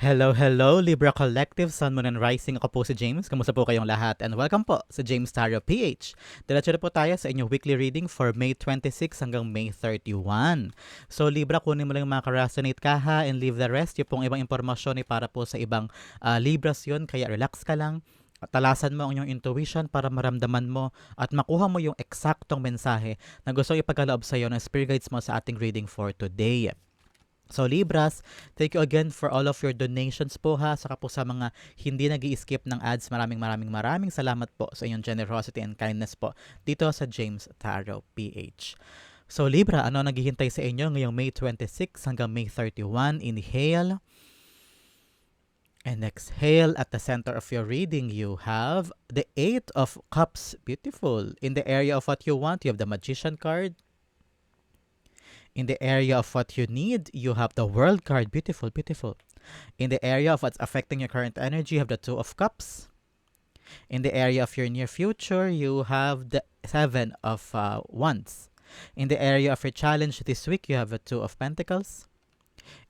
Hello, hello, Libra Collective, Sun, Moon, and Rising. Ako po si James. Kamusta po kayong lahat? And welcome po sa James Tarot PH. Diretso na po tayo sa inyong weekly reading for May 26 hanggang May 31. So, Libra, kunin mo lang yung mga ka-resonate ka ha and leave the rest. Yung pong ibang impormasyon ay para po sa ibang uh, Libras yun. Kaya relax ka lang. Talasan mo ang iyong intuition para maramdaman mo at makuha mo yung eksaktong mensahe na gusto ipagkaloob sa iyo ng spirit guides mo sa ating reading for today. So Libras, thank you again for all of your donations po ha, saka po sa mga hindi nag skip ng ads. Maraming maraming maraming salamat po sa inyong generosity and kindness po dito sa James Tarot PH. So Libra, ano naghihintay sa inyo ngayong May 26 hanggang May 31? Inhale. And exhale at the center of your reading, you have the Eight of Cups. Beautiful. In the area of what you want, you have the Magician card, In the area of what you need, you have the World card. Beautiful, beautiful. In the area of what's affecting your current energy, you have the Two of Cups. In the area of your near future, you have the Seven of uh, Wands. In the area of your challenge this week, you have the Two of Pentacles.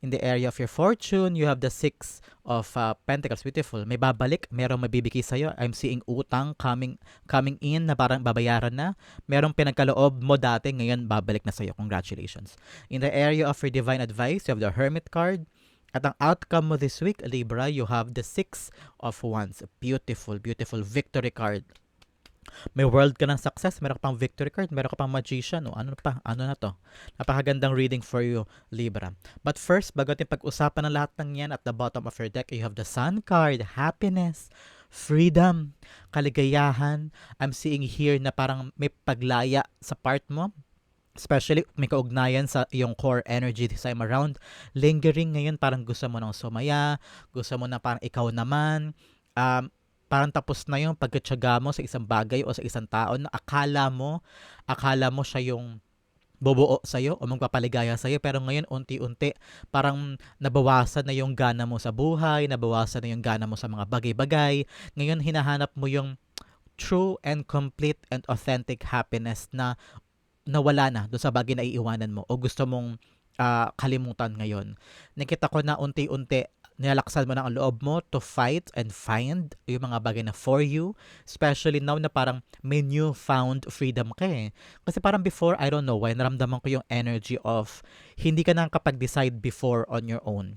In the area of your fortune, you have the Six of uh, Pentacles. Beautiful. May babalik, merong mabibigay sa'yo. I'm seeing utang coming coming in na parang babayaran na. Merong pinagkaloob mo dati, ngayon babalik na sa'yo. Congratulations. In the area of your divine advice, you have the Hermit card. At ang outcome mo this week, Libra, you have the Six of Wands. Beautiful, beautiful victory card may world ka ng success, meron ka pang victory card, meron ka pang magician, o ano pa, ano na to. Napakagandang reading for you, Libra. But first, bago natin pag-usapan ng lahat ng yan, at the bottom of your deck, you have the sun card, happiness, freedom, kaligayahan. I'm seeing here na parang may paglaya sa part mo, especially may kaugnayan sa iyong core energy this time around. Lingering ngayon, parang gusto mo nang sumaya, gusto mo na parang ikaw naman, um, parang tapos na yung pagkatsaga mo sa isang bagay o sa isang tao na akala mo, akala mo siya yung bobuo sa'yo o magpapaligaya sa'yo pero ngayon unti-unti parang nabawasan na yung gana mo sa buhay, nabawasan na yung gana mo sa mga bagay-bagay. Ngayon hinahanap mo yung true and complete and authentic happiness na nawala na doon sa bagay na iiwanan mo o gusto mong uh, kalimutan ngayon. Nakita ko na unti-unti nilalaksan mo ng ang loob mo to fight and find yung mga bagay na for you. Especially now na parang may new found freedom ka eh. Kasi parang before, I don't know why, naramdaman ko yung energy of hindi ka nang kapag-decide before on your own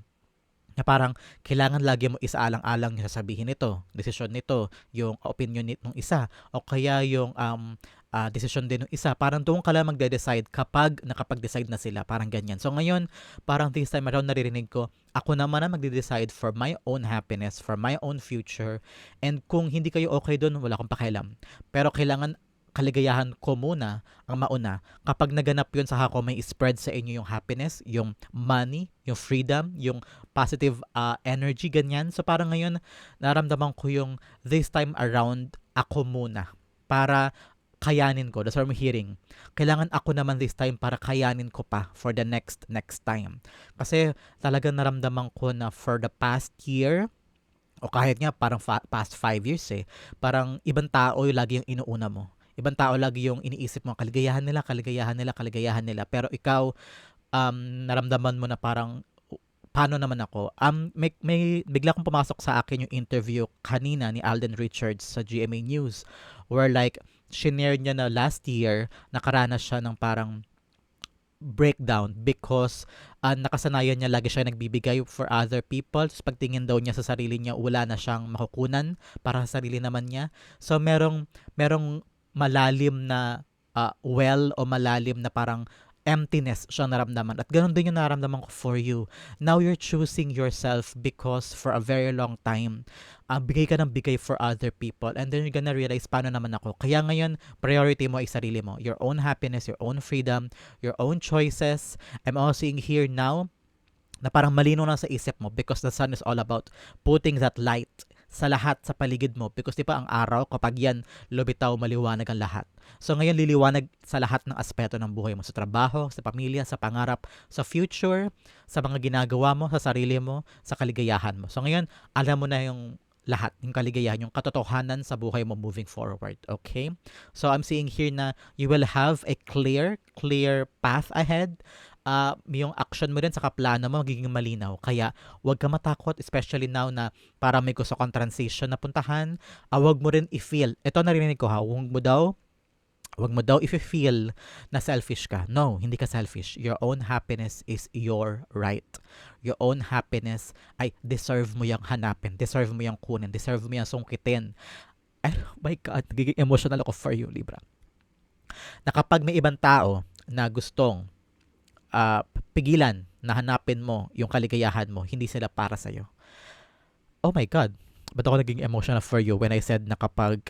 na parang kailangan lagi mo isaalang-alang yung sasabihin nito, desisyon nito, yung opinion nitong isa, o kaya yung um, uh, decision din ng isa. Parang doon ka lang magde-decide kapag nakapag-decide na sila. Parang ganyan. So ngayon, parang this time around naririnig ko, ako naman na magde-decide for my own happiness, for my own future. And kung hindi kayo okay doon, wala akong pakialam. Pero kailangan kaligayahan ko muna ang mauna. Kapag naganap yun sa ako, may spread sa inyo yung happiness, yung money, yung freedom, yung positive uh, energy, ganyan. So parang ngayon, naramdaman ko yung this time around, ako muna. Para kayanin ko. That's what I'm hearing. Kailangan ako naman this time para kayanin ko pa for the next next time. Kasi talagang naramdaman ko na for the past year, o kahit nga parang fa- past five years eh, parang ibang tao yung lagi yung inuuna mo. Ibang tao lagi yung iniisip mo, kaligayahan nila, kaligayahan nila, kaligayahan nila. Pero ikaw, um, naramdaman mo na parang paano naman ako? Um, may, may bigla kong pumasok sa akin yung interview kanina ni Alden Richards sa GMA News where like shinare niya na last year nakaranas siya ng parang breakdown because uh, nakasanayan niya lagi siya nagbibigay for other people. Tapos pagtingin daw niya sa sarili niya, wala na siyang makukunan para sa sarili naman niya. So merong merong malalim na uh, well o malalim na parang emptiness siya naramdaman. At ganun din yung naramdaman ko for you. Now you're choosing yourself because for a very long time, uh, bigay ka ng bigay for other people. And then you're gonna realize, paano naman ako? Kaya ngayon, priority mo ay sarili mo. Your own happiness, your own freedom, your own choices. I'm also seeing here now, na parang malino na sa isip mo because the sun is all about putting that light sa lahat sa paligid mo because di ba ang araw kapag yan lubitaw maliwanag ang lahat. So ngayon liliwanag sa lahat ng aspeto ng buhay mo sa trabaho, sa pamilya, sa pangarap, sa future, sa mga ginagawa mo, sa sarili mo, sa kaligayahan mo. So ngayon alam mo na yung lahat, yung kaligayahan, yung katotohanan sa buhay mo moving forward. Okay? So I'm seeing here na you will have a clear, clear path ahead ah, yung action mo din sa plano mo magiging malinaw. Kaya huwag ka matakot, especially now na para may gusto kang transition na puntahan. Ah, huwag mo rin i-feel. Ito narinig ko ha, huwag mo daw Huwag mo daw if you feel na selfish ka. No, hindi ka selfish. Your own happiness is your right. Your own happiness ay deserve mo yung hanapin. Deserve mo yung kunin. Deserve mo yung sungkitin. Oh my God, nagiging emotional ako for you, Libra. Na kapag may ibang tao na gustong uh, pigilan na hanapin mo yung kaligayahan mo, hindi sila para sa'yo. Oh my God, ba't ako naging emotional for you when I said na kapag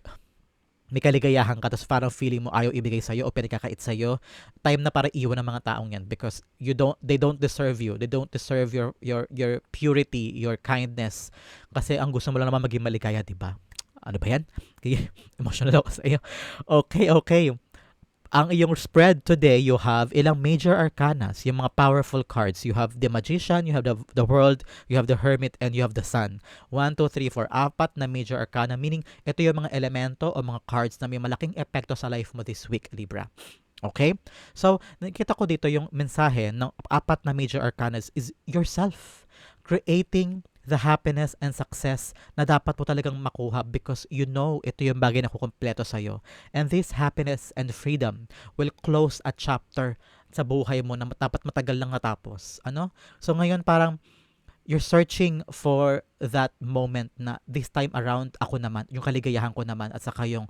may kaligayahan ka, tapos parang feeling mo ayaw ibigay sa'yo o pinagkakait sa'yo, time na para iwan ng mga taong yan because you don't, they don't deserve you. They don't deserve your, your, your purity, your kindness. Kasi ang gusto mo lang naman maging maligaya, di ba? Ano ba yan? Emotional ako sa iyo. Okay, okay ang iyong spread today, you have ilang major arcanas, yung mga powerful cards. You have the Magician, you have the, the World, you have the Hermit, and you have the Sun. 1, 2, 3, 4, apat na major arcana, meaning ito yung mga elemento o mga cards na may malaking epekto sa life mo this week, Libra. Okay? So, nakita ko dito yung mensahe ng apat na major arcanas is yourself. Creating the happiness and success na dapat mo talagang makuha because you know ito yung bagay na kukumpleto sa'yo. And this happiness and freedom will close a chapter sa buhay mo na dapat matagal lang natapos. Ano? So ngayon parang you're searching for that moment na this time around ako naman, yung kaligayahan ko naman at saka yung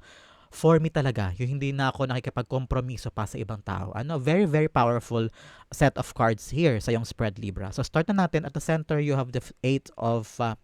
for me talaga, yung hindi na ako nakikipagkompromiso pa sa ibang tao. Ano, very, very powerful set of cards here sa yung spread Libra. So, start na natin. At the center, you have the eight of uh,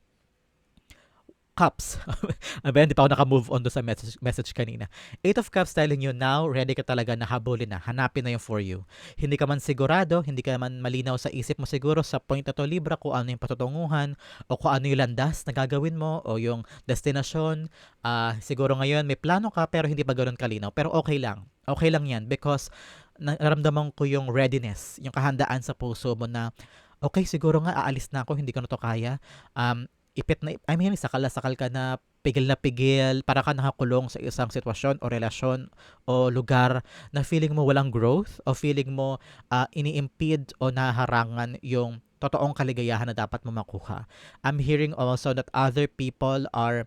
Cups. Aben, hindi pa ako naka-move on do sa message, message kanina. Eight of Cups telling you now, ready ka talaga na habulin na. Hanapin na yung for you. Hindi ka man sigurado, hindi ka man malinaw sa isip mo siguro sa point na to Libra kung ano yung patutunguhan o kung ano yung landas na gagawin mo o yung destinasyon. Uh, siguro ngayon may plano ka pero hindi pa ganoon kalinaw. Pero okay lang. Okay lang yan because naramdaman ko yung readiness, yung kahandaan sa puso mo na okay, siguro nga aalis na ako, hindi ko na to kaya. Um, ipit na, I mean, sakal na sakal ka na, pigil na pigil, para ka nakakulong sa isang sitwasyon o relasyon o lugar na feeling mo walang growth o feeling mo uh, ini-impede o naharangan yung totoong kaligayahan na dapat mo makuha. I'm hearing also that other people are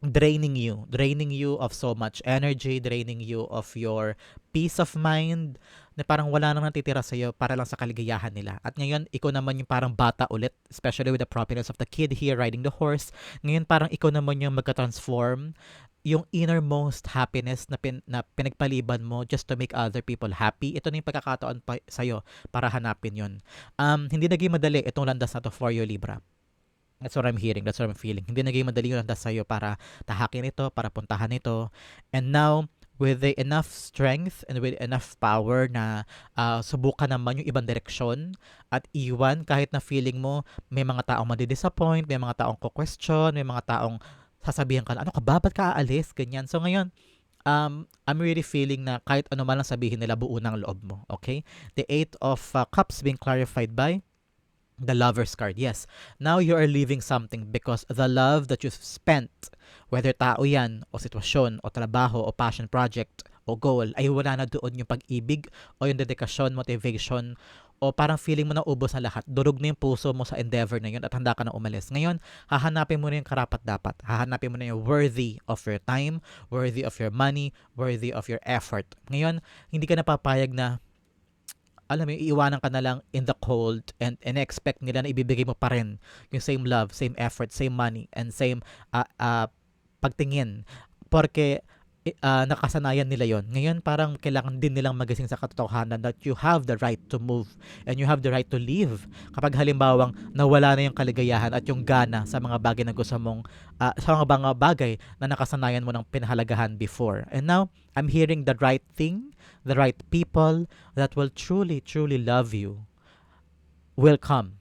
draining you, draining you of so much energy, draining you of your peace of mind, na parang wala nang natitira sa'yo para lang sa kaligayahan nila. At ngayon, ikaw naman yung parang bata ulit, especially with the prominence of the kid here riding the horse. Ngayon, parang ikaw naman yung magka-transform yung innermost happiness na, pin, na pinagpaliban mo just to make other people happy, ito na yung pagkakataon pa sa'yo para hanapin yun. Um, hindi naging madali itong landas na to for you, Libra. That's what I'm hearing. That's what I'm feeling. Hindi naging madali yung landas sa'yo para tahakin ito, para puntahan ito. And now, with the enough strength and with enough power na uh, subukan naman yung ibang direksyon at iwan kahit na feeling mo may mga taong madi-disappoint, may mga taong ko-question, may mga taong sasabihan ka na, ano ka ba, ba't ka aalis? Ganyan. So ngayon, um, I'm really feeling na kahit ano man lang sabihin nila, buo ng loob mo. Okay? The Eight of uh, Cups being clarified by the lover's card. Yes. Now you are leaving something because the love that you've spent, whether tao yan, o sitwasyon, o trabaho, o passion project, o goal, ay wala na doon yung pag-ibig, o yung dedikasyon, motivation, o parang feeling mo na ubos na lahat, durog na yung puso mo sa endeavor na yun at handa ka na umalis. Ngayon, hahanapin mo na yung karapat dapat. Hahanapin mo na yung worthy of your time, worthy of your money, worthy of your effort. Ngayon, hindi ka napapayag na alam mo, iiwanan ka na lang in the cold and, and expect nila na ibibigay mo pa rin yung same love, same effort, same money, and same uh, uh, pagtingin. Porque uh, nakasanayan nila yon. Ngayon parang kailangan din nilang magising sa katotohanan that you have the right to move and you have the right to live. Kapag halimbawang nawala na yung kaligayahan at yung gana sa mga bagay na gusto mong uh, sa mga bagay na nakasanayan mo ng pinahalagahan before. And now, I'm hearing the right thing the right people that will truly, truly love you will come.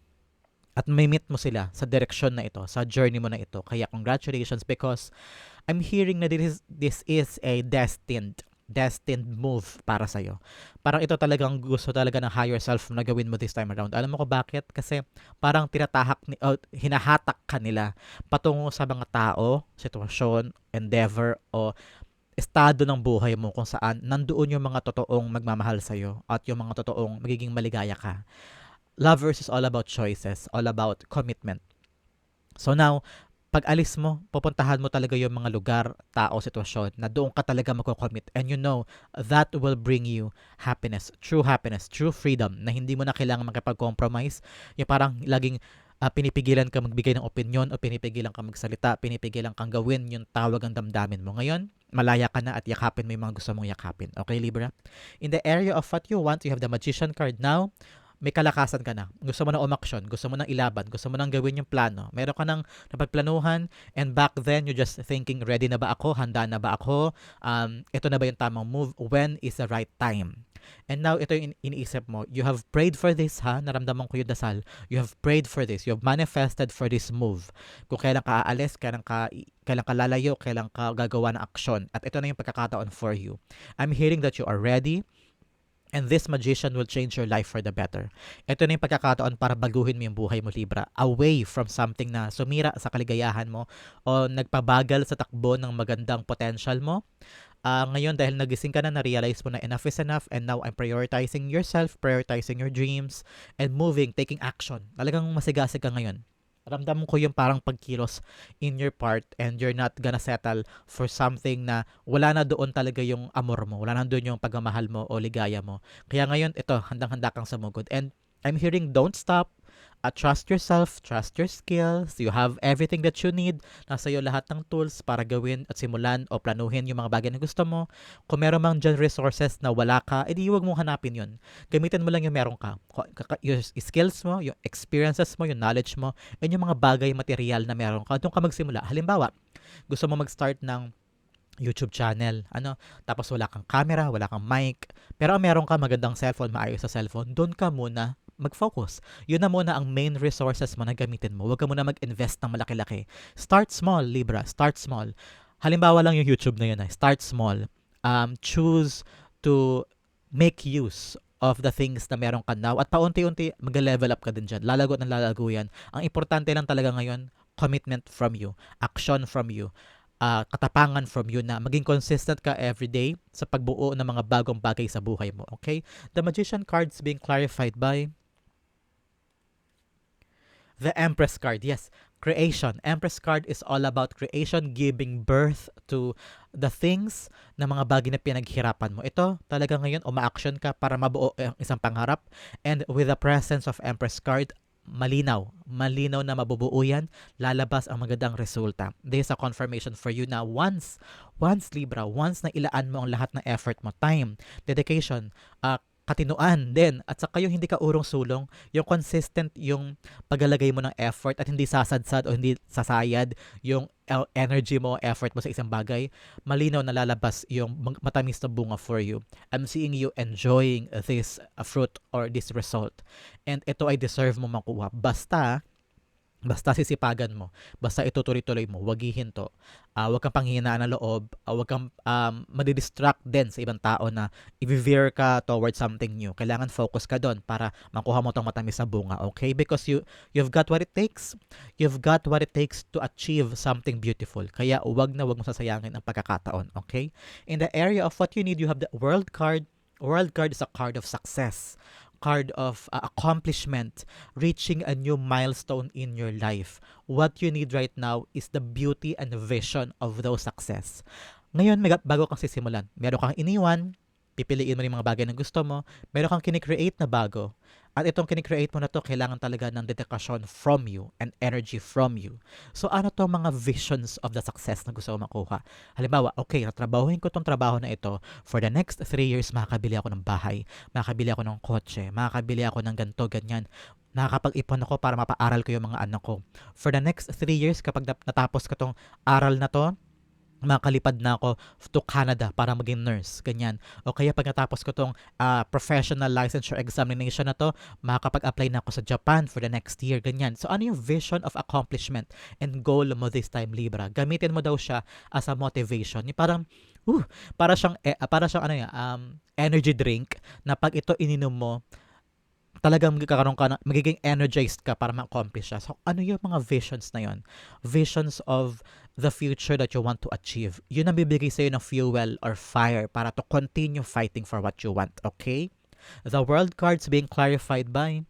At may meet mo sila sa direksyon na ito, sa journey mo na ito. Kaya congratulations because I'm hearing na this is, this is a destined destined move para sa iyo. Parang ito talagang gusto talaga ng higher self na gawin mo this time around. Alam mo ko bakit? Kasi parang tinatahak ni oh, hinahatak ka nila patungo sa mga tao, sitwasyon, endeavor o estado ng buhay mo kung saan nandoon yung mga totoong magmamahal sa'yo at yung mga totoong magiging maligaya ka. Lovers is all about choices, all about commitment. So now, pag alis mo, pupuntahan mo talaga yung mga lugar, tao, sitwasyon na doon ka talaga magko-commit. And you know, that will bring you happiness, true happiness, true freedom, na hindi mo na kailangan makipag-compromise. Yung parang laging uh, pinipigilan ka magbigay ng opinion o pinipigilan ka magsalita, pinipigilan kang gawin yung tawag ang damdamin mo. Ngayon, malaya ka na at yakapin mo yung mga gusto mong yakapin. Okay, Libra? In the area of what you want, you have the Magician card now may kalakasan ka na. Gusto mo na umaksyon, gusto mo nang ilaban, gusto mo nang gawin yung plano. Meron ka nang napagplanuhan and back then you're just thinking, ready na ba ako? Handa na ba ako? Um, ito na ba yung tamang move? When is the right time? And now, ito yung iniisip mo. You have prayed for this, ha? Naramdaman ko yung dasal. You have prayed for this. You have manifested for this move. Kung kailan ka aalis, kailan ka, kailan ka lalayo, kailan ka gagawa ng aksyon. At ito na yung pagkakataon for you. I'm hearing that you are ready And this magician will change your life for the better. Ito na yung pagkakataon para baguhin mo yung buhay mo, Libra. Away from something na sumira sa kaligayahan mo o nagpabagal sa takbo ng magandang potential mo. Uh, ngayon, dahil nagising ka na, na-realize mo na enough is enough and now I'm prioritizing yourself, prioritizing your dreams, and moving, taking action. Talagang masigasig ka ngayon ramdam ko yung parang pagkilos in your part and you're not gonna settle for something na wala na doon talaga yung amor mo, wala na doon yung pagmamahal mo o ligaya mo. Kaya ngayon, ito, handang-handa kang sumugod. And I'm hearing don't stop, uh, trust yourself, trust your skills, you have everything that you need. Nasa iyo lahat ng tools para gawin at simulan o planuhin yung mga bagay na gusto mo. Kung meron mang dyan resources na wala ka, edi huwag mong hanapin yun. Gamitin mo lang yung meron ka. Yung skills mo, yung experiences mo, yung knowledge mo, and yung mga bagay material na meron ka. Doon ka magsimula. Halimbawa, gusto mo mag-start ng YouTube channel, ano, tapos wala kang camera, wala kang mic, pero meron ka magandang cellphone, maayos sa cellphone, doon ka muna mag-focus. Yun na muna ang main resources mo na gamitin mo. Huwag ka muna mag-invest ng malaki-laki. Start small, Libra. Start small. Halimbawa lang yung YouTube na yun. Eh. Start small. Um, choose to make use of the things na meron ka now at paunti-unti mag-level up ka din dyan. Lalago at lalago yan. Ang importante lang talaga ngayon, commitment from you, action from you, uh, katapangan from you na maging consistent ka every day sa pagbuo ng mga bagong bagay sa buhay mo. Okay? The Magician cards being clarified by The Empress card, yes. Creation. Empress card is all about creation, giving birth to the things na mga bagay na pinaghirapan mo. Ito, talaga ngayon, uma-action ka para mabuo ang isang pangarap. And with the presence of Empress card, malinaw, malinaw na mabubuo yan, lalabas ang magandang resulta. This is a confirmation for you na once, once Libra, once na ilaan mo ang lahat ng effort mo, time, dedication, uh, katinuan din at saka yung hindi ka urong sulong, yung consistent yung paglalagay mo ng effort at hindi sasadsad o hindi sasayad yung energy mo, effort mo sa isang bagay, malinaw na lalabas yung matamis na bunga for you. I'm seeing you enjoying this fruit or this result. And ito ay deserve mo makuha. Basta Basta sisipagan mo, basta itutuloy-tuloy mo, wag hihinto. Uh, wag kang panghihinaan ng loob, uh, wag kang um, madidistract din sa ibang tao na i-veer ka towards something new. Kailangan focus ka doon para makuha mo tong matamis na bunga, okay? Because you you've got what it takes. You've got what it takes to achieve something beautiful. Kaya wag na wag mo sasayangin ang pagkakataon, okay? In the area of what you need, you have the world card. World card is a card of success card of uh, accomplishment, reaching a new milestone in your life. What you need right now is the beauty and vision of those success. Ngayon, may bago kang sisimulan. Meron kang iniwan, pipiliin mo yung mga bagay na gusto mo, meron kang kinikreate na bago. At itong kinikreate mo na to, kailangan talaga ng dedikasyon from you and energy from you. So ano to mga visions of the success na gusto mo makuha? Halimbawa, okay, natrabahuin ko tong trabaho na ito. For the next 3 years, makakabili ako ng bahay, makakabili ako ng kotse, makakabili ako ng ganto, ganyan nakakapag-ipon ako para mapaaral ko yung mga anak ko. For the next 3 years, kapag natapos ko tong aral na to, makalipad na ako to Canada para maging nurse, ganyan. O kaya pag natapos ko tong uh, professional licensure examination na to, makakapag-apply na ako sa Japan for the next year, ganyan. So ano yung vision of accomplishment and goal mo this time, Libra? Gamitin mo daw siya as a motivation. Yung parang, uh, para siyang, eh, para siyang ano yan, um, energy drink na pag ito ininom mo, talagang magkakaroon ka na, magiging energized ka para ma-accomplish siya. So, ano yung mga visions na yon? Visions of the future that you want to achieve. Yun ang bibigay sa'yo ng fuel or fire para to continue fighting for what you want, okay? The world cards being clarified by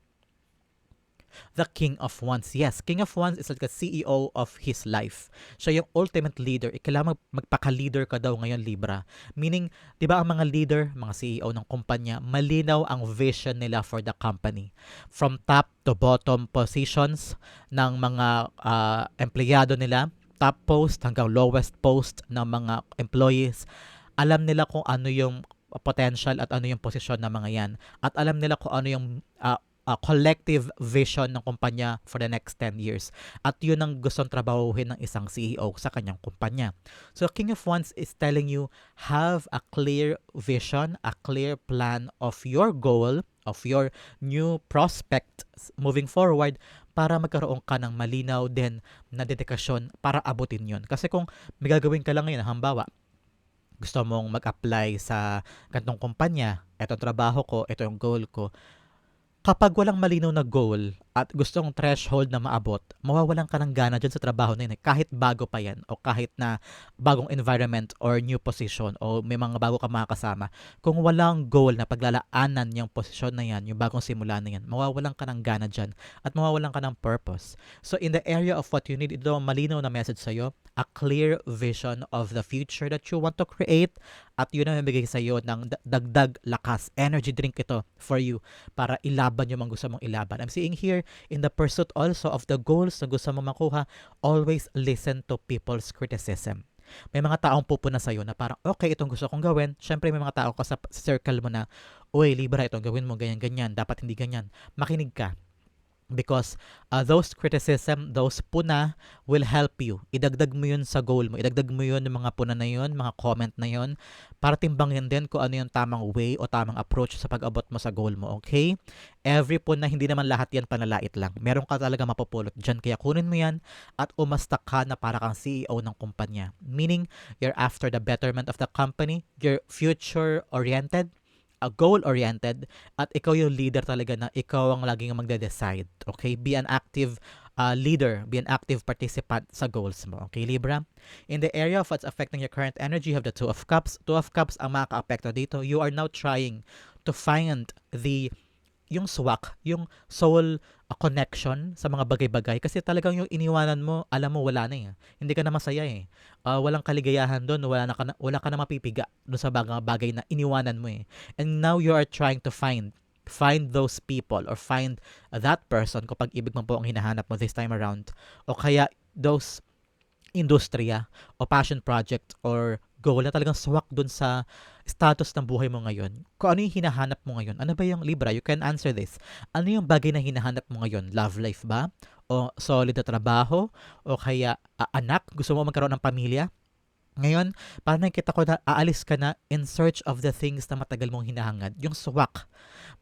the King of Wands. Yes, King of Wands is like a CEO of his life. Siya yung ultimate leader. Eh, kailangan magpaka-leader ka daw ngayon, Libra. Meaning, di ba ang mga leader, mga CEO ng kumpanya, malinaw ang vision nila for the company. From top to bottom positions ng mga uh, empleyado nila, top post hanggang lowest post ng mga employees, alam nila kung ano yung potential at ano yung posisyon ng mga yan. At alam nila kung ano yung uh, uh, collective vision ng kumpanya for the next 10 years. At yun ang gustong trabahuhin ng isang CEO sa kanyang kumpanya. So King of Wands is telling you have a clear vision, a clear plan of your goal, of your new prospect moving forward para magkaroon ka ng malinaw din na dedikasyon para abutin yon. Kasi kung may gagawin ka lang ngayon, hambawa, gusto mong mag-apply sa gantong kumpanya, eto trabaho ko, ito yung goal ko, kapag walang malinaw na goal at gustong threshold na maabot, mawawalan ka ng gana dyan sa trabaho na yun. Eh. Kahit bago pa yan o kahit na bagong environment or new position o may mga bago ka makakasama. Kung walang goal na paglalaanan yung posisyon na yan, yung bagong simula na yan, mawawalan ka ng gana dyan at mawawalan ka ng purpose. So in the area of what you need, ito ang malinaw na message sa'yo, a clear vision of the future that you want to create at yun ang mabigay sa'yo ng dagdag lakas. Energy drink ito for you para ilaban yung mga gusto mong ilaban. I'm seeing here, in the pursuit also of the goals na gusto mong makuha, always listen to people's criticism. May mga taong pupuna sa'yo na parang, okay, itong gusto kong gawin. Siyempre, may mga tao ka sa circle mo na, uy, Libra, itong gawin mo, ganyan-ganyan. Dapat hindi ganyan. Makinig ka because uh, those criticism, those puna will help you. Idagdag mo yun sa goal mo. Idagdag mo yun yung mga puna na yun, mga comment na yun, para timbangin din kung ano yung tamang way o tamang approach sa pag-abot mo sa goal mo, okay? Every puna, hindi naman lahat yan panalait lang. Meron ka talaga mapupulot dyan, kaya kunin mo yan at umasta ka na para kang CEO ng kumpanya. Meaning, you're after the betterment of the company, you're future-oriented, uh, goal-oriented at ikaw yung leader talaga na ikaw ang laging magde-decide. Okay? Be an active uh, leader, be an active participant sa goals mo. Okay, Libra? In the area of what's affecting your current energy, you have the Two of Cups. Two of Cups ang makaka-apekto dito. You are now trying to find the yung swak, yung soul uh, connection sa mga bagay-bagay kasi talagang yung iniwanan mo, alam mo wala na eh. Hindi ka na masaya eh. Uh, walang kaligayahan doon, wala na ka na, wala ka na mapipiga doon sa bagay, bagay na iniwanan mo eh. And now you are trying to find find those people or find that person kapag ibig mo po ang hinahanap mo this time around o kaya those industriya o passion project or goal na talagang swak dun sa status ng buhay mo ngayon. Kung ano yung hinahanap mo ngayon. Ano ba yung Libra? You can answer this. Ano yung bagay na hinahanap mo ngayon? Love life ba? O solid na trabaho? O kaya uh, anak? Gusto mo magkaroon ng pamilya? Ngayon, parang nakikita ko na aalis ka na in search of the things na matagal mong hinahangad. Yung swak.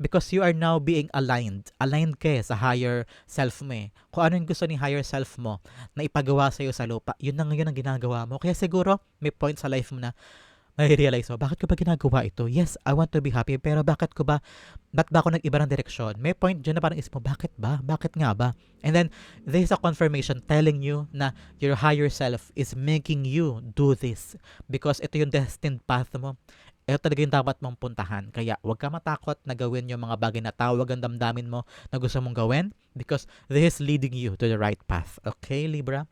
Because you are now being aligned. Aligned ka eh sa higher self mo eh. Kung ano yung gusto ni higher self mo na ipagawa sa'yo sa lupa, yun na ngayon ang ginagawa mo. Kaya siguro, may point sa life mo na may realize mo, bakit ko ba ginagawa ito? Yes, I want to be happy, pero bakit ko ba, ba't ba ako nag-iba ng direksyon? May point dyan na parang isip mo, bakit ba? Bakit nga ba? And then, there is a confirmation telling you na your higher self is making you do this because ito yung destined path mo. Ito talaga yung dapat mong puntahan. Kaya huwag ka matakot na gawin yung mga bagay na tawag ang damdamin mo na gusto mong gawin because this is leading you to the right path. Okay, Libra?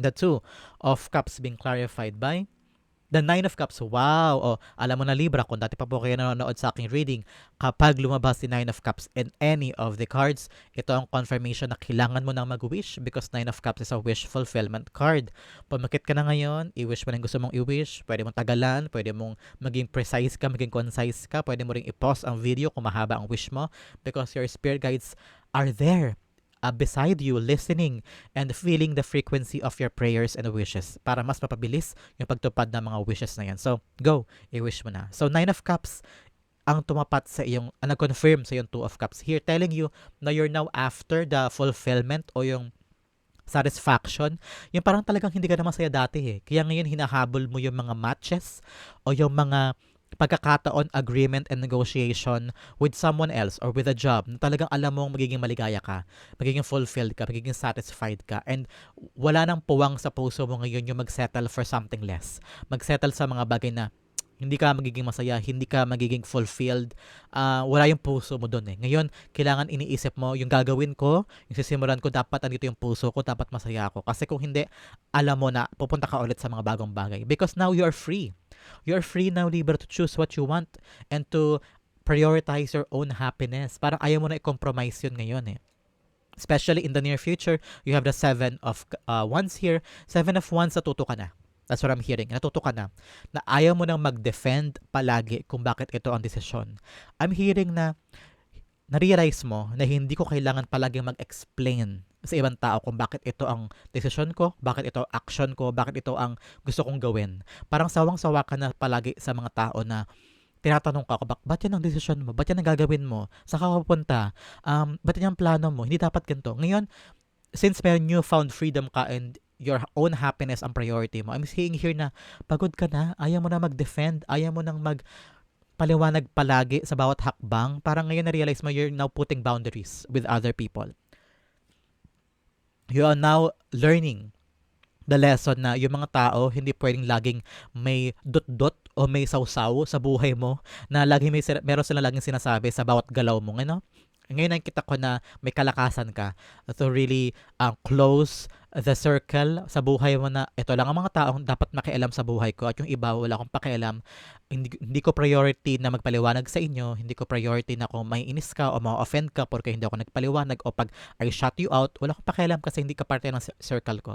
The two of cups being clarified by The Nine of Cups, wow! O, alam mo na Libra, kung dati pa po kayo nanonood sa aking reading, kapag lumabas si Nine of Cups in any of the cards, ito ang confirmation na kailangan mo nang mag-wish because Nine of Cups is a wish fulfillment card. Pumakit ka na ngayon, i-wish mo na gusto mong i-wish, pwede mong tagalan, pwede mong maging precise ka, maging concise ka, pwede mo ring i-pause ang video kung mahaba ang wish mo because your spirit guides are there uh, beside you, listening and feeling the frequency of your prayers and wishes para mas mapabilis yung pagtupad ng mga wishes na yan. So, go, i-wish mo na. So, Nine of Cups, ang tumapat sa iyong, uh, nag-confirm sa iyong Two of Cups. Here, telling you na you're now after the fulfillment o yung satisfaction, yung parang talagang hindi ka na masaya dati eh. Kaya ngayon hinahabol mo yung mga matches o yung mga pagkakataon, agreement, and negotiation with someone else or with a job na talagang alam mong magiging maligaya ka, magiging fulfilled ka, magiging satisfied ka, and wala nang puwang sa puso mo ngayon yung mag-settle for something less. Mag-settle sa mga bagay na hindi ka magiging masaya, hindi ka magiging fulfilled, uh, wala yung puso mo doon eh. Ngayon, kailangan iniisip mo, yung gagawin ko, yung sisimulan ko, dapat andito yung puso ko, dapat masaya ako. Kasi kung hindi, alam mo na, pupunta ka ulit sa mga bagong bagay. Because now you are free. You're free now, libre to choose what you want and to prioritize your own happiness. Parang ayaw mo na i-compromise yun ngayon eh especially in the near future, you have the seven of uh, wands here. Seven of wands, natuto ka na. That's what I'm hearing. Natuto ka na na ayaw mo nang mag-defend palagi kung bakit ito ang desisyon. I'm hearing na na-realize mo na hindi ko kailangan palagi mag-explain sa ibang tao kung bakit ito ang desisyon ko, bakit ito action ko, bakit ito ang gusto kong gawin. Parang sawang-sawa ka na palagi sa mga tao na tinatanong ka, bak ba't yan ang desisyon mo? Ba't yan ang gagawin mo? Saan ka pupunta? Um, ba't yan ang plano mo? Hindi dapat ganito. Ngayon, since may newfound freedom ka and your own happiness ang priority mo. I'm saying here na pagod ka na, ayaw mo na mag-defend, ayaw mo nang mag paliwanag palagi sa bawat hakbang. Parang ngayon na-realize mo you're now putting boundaries with other people. You are now learning the lesson na yung mga tao hindi pwedeng laging may dot-dot o may sausaw sa buhay mo na lagi may meron sila laging sinasabi sa bawat galaw mo, ano? Ngayon nakita ko na may kalakasan ka to really um, close the circle sa buhay mo na ito lang ang mga taong dapat makialam sa buhay ko at yung iba wala akong pakialam. Hindi, hindi ko priority na magpaliwanag sa inyo, hindi ko priority na kung may inis ka o ma-offend ka porque hindi ako nagpaliwanag o pag I shut you out, wala akong pakialam kasi hindi ka parte ng circle ko.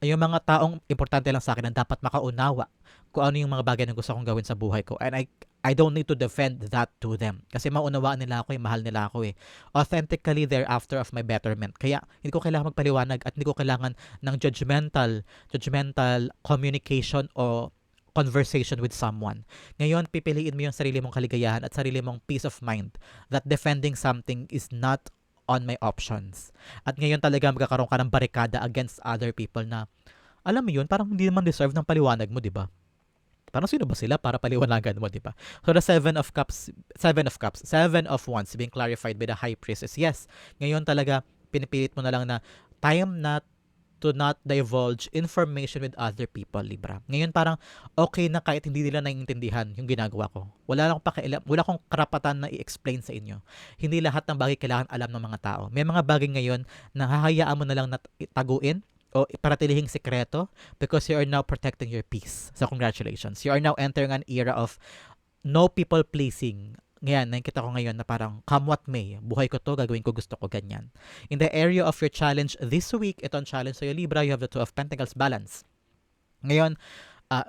Yung mga taong importante lang sa akin na dapat makaunawa kung ano yung mga bagay na gusto kong gawin sa buhay ko. And I, I don't need to defend that to them. Kasi maunawaan nila ako, eh, mahal nila ako eh. Authentically thereafter of my betterment. Kaya hindi ko kailangan magpaliwanag at hindi ko kailangan ng judgmental, judgmental communication o conversation with someone. Ngayon, pipiliin mo yung sarili mong kaligayahan at sarili mong peace of mind that defending something is not on my options. At ngayon talaga magkakaroon ka ng barikada against other people na alam mo yun, parang hindi naman deserve ng paliwanag mo, di ba? Parang sino ba sila para paliwanagan mo, di ba? So the Seven of Cups, Seven of Cups, Seven of Wands being clarified by the High Priestess. Yes, ngayon talaga pinipilit mo na lang na time na to not divulge information with other people, Libra. Ngayon parang okay na kahit hindi nila naiintindihan yung ginagawa ko. Wala akong pakialam, wala akong karapatan na i-explain sa inyo. Hindi lahat ng bagay kailangan alam ng mga tao. May mga bagay ngayon na hahayaan mo na lang na taguin o paratilihing sekreto because you are now protecting your peace. So congratulations. You are now entering an era of no people pleasing. Ngayon, nakikita ko ngayon na parang come what may, buhay ko to, gagawin ko gusto ko ganyan. In the area of your challenge this week, ito ang challenge sa iyo, Libra, you have the Two of Pentacles balance. Ngayon, uh,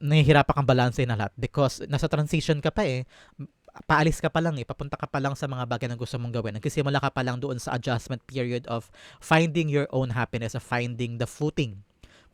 nahihirapan kang balanse na lahat because nasa transition ka pa eh paalis ka pa lang eh, papunta ka pa lang sa mga bagay na gusto mong gawin. Nagsisimula ka pa lang doon sa adjustment period of finding your own happiness, of finding the footing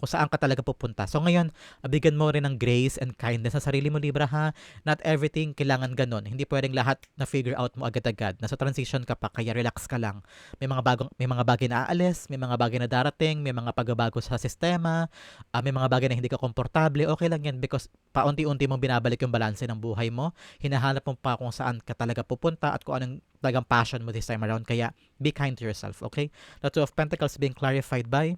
kung saan ka talaga pupunta. So ngayon, bigyan mo rin ng grace and kindness sa sarili mo, Libra ha. Not everything kailangan ganun. Hindi pwedeng lahat na figure out mo agad-agad. Nasa transition ka pa, kaya relax ka lang. May mga bagong may mga bagay na aalis, may mga bagay na darating, may mga pagbabago sa sistema, uh, may mga bagay na hindi ka komportable. Okay lang yan because paunti-unti mong binabalik yung balanse ng buhay mo. Hinahanap mo pa kung saan ka talaga pupunta at kung anong talagang passion mo this time around. Kaya be kind to yourself, okay? The Two of Pentacles being clarified by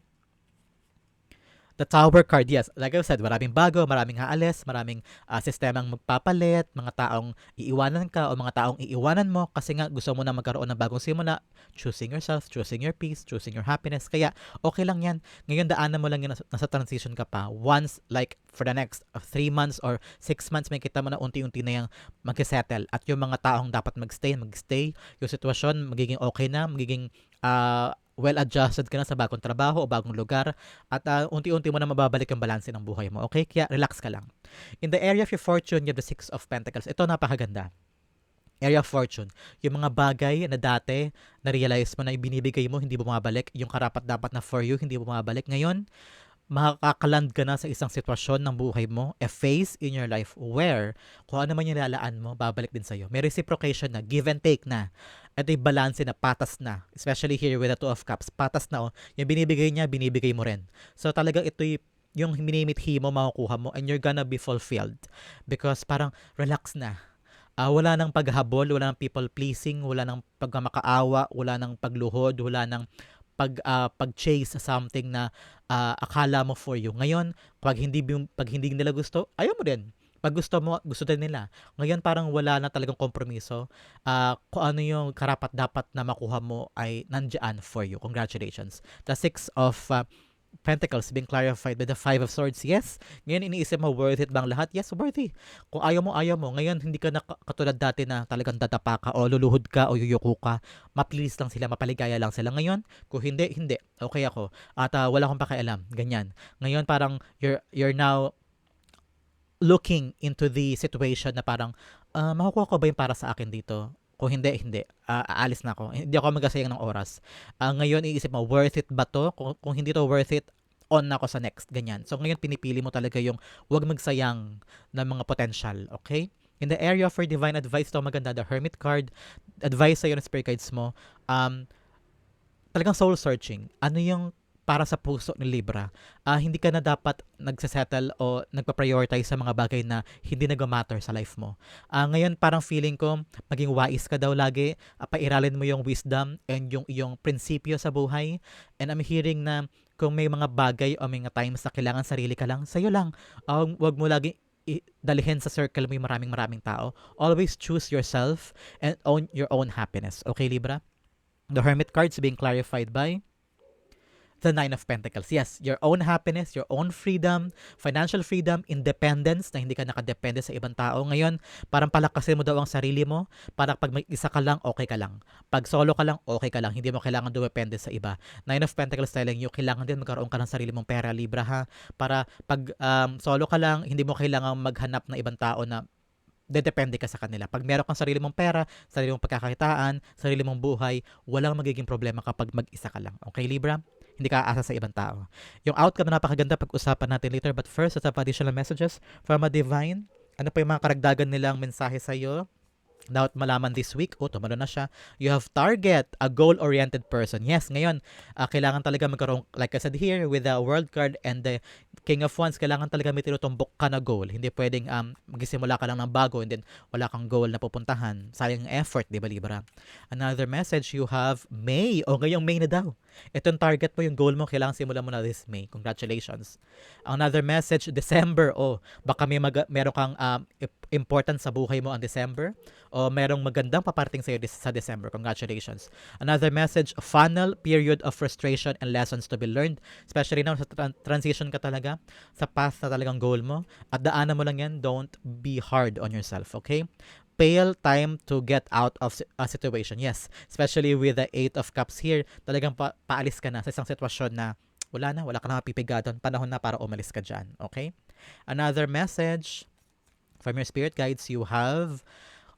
The Tower card, yes. Like I said, maraming bago, maraming haalis, maraming uh, sistemang magpapalit, mga taong iiwanan ka o mga taong iiwanan mo kasi nga gusto mo na magkaroon ng bagong simula. Choosing yourself, choosing your peace, choosing your happiness. Kaya okay lang yan. Ngayon daanan mo lang yun, nasa, nasa transition ka pa. Once, like for the next 3 months or 6 months, may kita mo na unti-unti na yung mag-settle. At yung mga taong dapat mag-stay, mag-stay. Yung sitwasyon, magiging okay na, magiging uh, well-adjusted ka na sa bagong trabaho o bagong lugar at uh, unti-unti mo na mababalik ang balanse ng buhay mo. Okay? Kaya relax ka lang. In the area of your fortune, you have the Six of Pentacles. Ito napakaganda. Area of fortune. Yung mga bagay na dati na-realize mo na ibinibigay mo, hindi bumabalik. Yung karapat dapat na for you, hindi bumabalik. Ngayon, makakaland ka na sa isang sitwasyon ng buhay mo, a phase in your life where kung ano man yung lalaan mo, babalik din sa'yo. May reciprocation na, give and take na. At yung balance na, patas na. Especially here with the Two of Cups, patas na. Oh. Yung binibigay niya, binibigay mo rin. So talagang ito'y yung minimithi mo, makukuha mo, and you're gonna be fulfilled. Because parang relax na. Ah, wala nang paghabol, wala nang people pleasing, wala nang pagmamakaawa, wala nang pagluhod, wala nang pag ah, pag-chase something na ah, akala mo for you. Ngayon, pag hindi pag hindi nila gusto, ayaw mo din. Pag gusto mo, gusto din nila. Ngayon parang wala na talagang kompromiso. Ah, kung ano yung karapat dapat na makuha mo ay nandiyan for you. Congratulations. The Six of ah, Pentacles being clarified by the Five of Swords. Yes. Ngayon iniisip mo, worth it bang lahat? Yes, worthy. Kung ayaw mo, ayaw mo. Ngayon, hindi ka na ka- katulad dati na talagang dadapa ka o luluhod ka o yuyuko ka. Mapilis lang sila, mapaligaya lang sila. Ngayon, kung hindi, hindi. Okay ako. At ah, wala akong pakialam. Ganyan. Ngayon, parang you're, you're now looking into the situation na parang, ah, makukuha ko ba yung para sa akin dito? Kung hindi, hindi. Ah, aalis na ako. Hindi ako magasayang ng oras. Ah, ngayon, iisip mo, worth it ba to? Kung, kung hindi to worth it, on na ako sa next. Ganyan. So, ngayon, pinipili mo talaga yung wag magsayang ng mga potential. Okay? In the area for divine advice, to maganda, the Hermit card, advice sa'yo ng spirit guides mo, um, talagang soul searching. Ano yung para sa puso ni Libra? Ah, hindi ka na dapat nagsasettle o nagpa-prioritize sa mga bagay na hindi nag-matter sa life mo. Ah, ngayon parang feeling ko maging wise ka daw lagi, ah, pairalin mo yung wisdom and yung iyong prinsipyo sa buhay. And I'm hearing na kung may mga bagay o may mga times na kailangan sarili ka lang, sa'yo lang. Um, wag mo lagi dalhin sa circle mo yung maraming maraming tao. Always choose yourself and own your own happiness. Okay, Libra? The Hermit cards being clarified by the Nine of Pentacles. Yes, your own happiness, your own freedom, financial freedom, independence, na hindi ka nakadepende sa ibang tao. Ngayon, parang palakasin mo daw ang sarili mo, para pag may isa ka lang, okay ka lang. Pag solo ka lang, okay ka lang. Hindi mo kailangan dumepende sa iba. Nine of Pentacles telling you, kailangan din magkaroon ka ng sarili mong pera, Libra ha. Para pag um, solo ka lang, hindi mo kailangan maghanap ng ibang tao na dedepende ka sa kanila. Pag meron kang sarili mong pera, sarili mong pagkakakitaan, sarili mong buhay, walang magiging problema kapag mag-isa ka lang. Okay, Libra? Hindi ka aasa sa ibang tao. Yung outcome na napakaganda pag-usapan natin later. But first, sa additional messages from a divine. Ano pa yung mga karagdagan nilang mensahe sa iyo? Dapat malaman this week, oh, tumalo na siya. You have target, a goal-oriented person. Yes, ngayon, ah, kailangan talaga magkaroon, like I said here, with the world card and the King of Wands, kailangan talaga may tinutumbok ka na goal. Hindi pwedeng um, magsimula ka lang ng bago and then wala kang goal na pupuntahan. Sayang effort, di ba, Libra? Another message, you have May. O, ngayong May na daw. Itong target mo, yung goal mo, kailangan simulan mo na this May. Congratulations. Another message, December. O, baka may mag- meron kang um, important sa buhay mo ang December o merong magandang paparating sa'yo dis- sa December. Congratulations. Another message, funnel period of frustration and lessons to be learned. Especially now sa tran- transition ka talaga sa path na talagang goal mo. At daanan mo lang yan, don't be hard on yourself, okay? Pale time to get out of a situation. Yes, especially with the Eight of Cups here, talagang pa- paalis ka na sa isang sitwasyon na wala na, wala ka na mapipigadon. Panahon na para umalis ka dyan, okay? Another message from your spirit guides, you have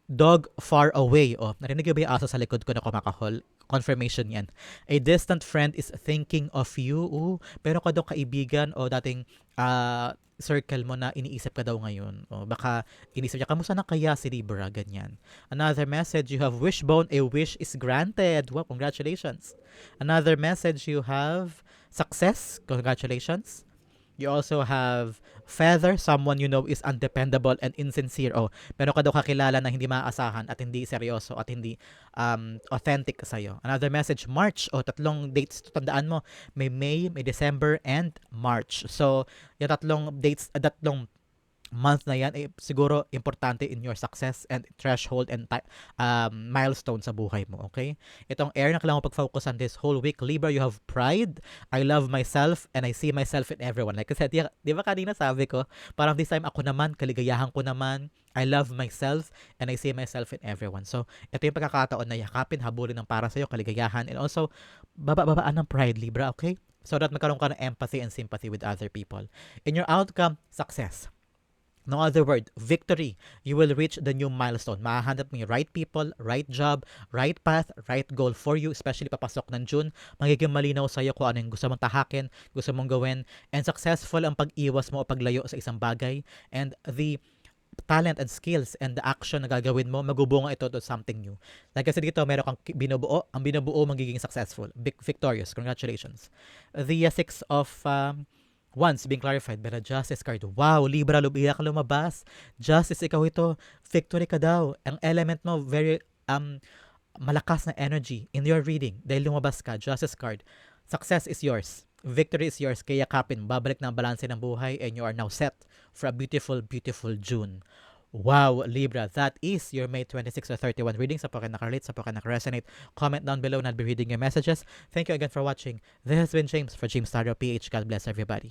dog far away. Oh, narinig ba yung aso sa likod ko na kumakahol? Confirmation yan. A distant friend is thinking of you. Ooh, pero ka daw kaibigan o dating ah, circle mo na iniisip ka daw ngayon. O baka inisip niya, kamusta na kaya si Libra? Ganyan. Another message, you have wishbone, a wish is granted. Wow, congratulations. Another message, you have success. Congratulations. You also have feather, someone you know is undependable and insincere. Oh, meron ka daw kakilala na hindi maaasahan at hindi seryoso at hindi um, authentic sa'yo. Another message, March. O, oh, tatlong dates tandaan mo. May May, may December, and March. So, yung tatlong dates, uh, tatlong month na yan, eh, siguro importante in your success and threshold and um, milestone sa buhay mo, okay? Itong air na kailangan mo pag-focus on this whole week. Libra, you have pride. I love myself and I see myself in everyone. Like I said, di, di ba kanina sabi ko, parang this time ako naman, kaligayahan ko naman, I love myself and I see myself in everyone. So, ito yung pagkakataon na yakapin, habulin ng para sa'yo, kaligayahan, and also, baba-babaan ng pride, Libra, okay? So that magkaroon ka ng empathy and sympathy with other people. In your outcome, success. No other word, victory. You will reach the new milestone. Mahahanap mo yung right people, right job, right path, right goal for you, especially papasok ng June. Magiging malinaw sa'yo kung ano yung gusto mong tahakin, gusto mong gawin, and successful ang pag-iwas mo o paglayo sa isang bagay. And the talent and skills and the action na gagawin mo, magubunga ito to something new. Like I said dito, meron kang binubuo. Ang binubuo magiging successful. Big, victorious. Congratulations. The uh, six of um, Once being clarified by the Justice card. Wow, Libra, lubiya ka lumabas. Justice, ikaw ito. Victory ka daw. Ang element mo, very um malakas na energy in your reading. Dahil lumabas ka, Justice card. Success is yours. Victory is yours. Kaya kapin, babalik na ang balanse ng buhay and you are now set for a beautiful, beautiful June. Wow, Libra, that is your May 26 or 31 reading. Sa kayo nakarelate, sa kayo nakaresonate. Comment down below and I'll be reading your messages. Thank you again for watching. This has been James for James Tarot PH. God bless everybody.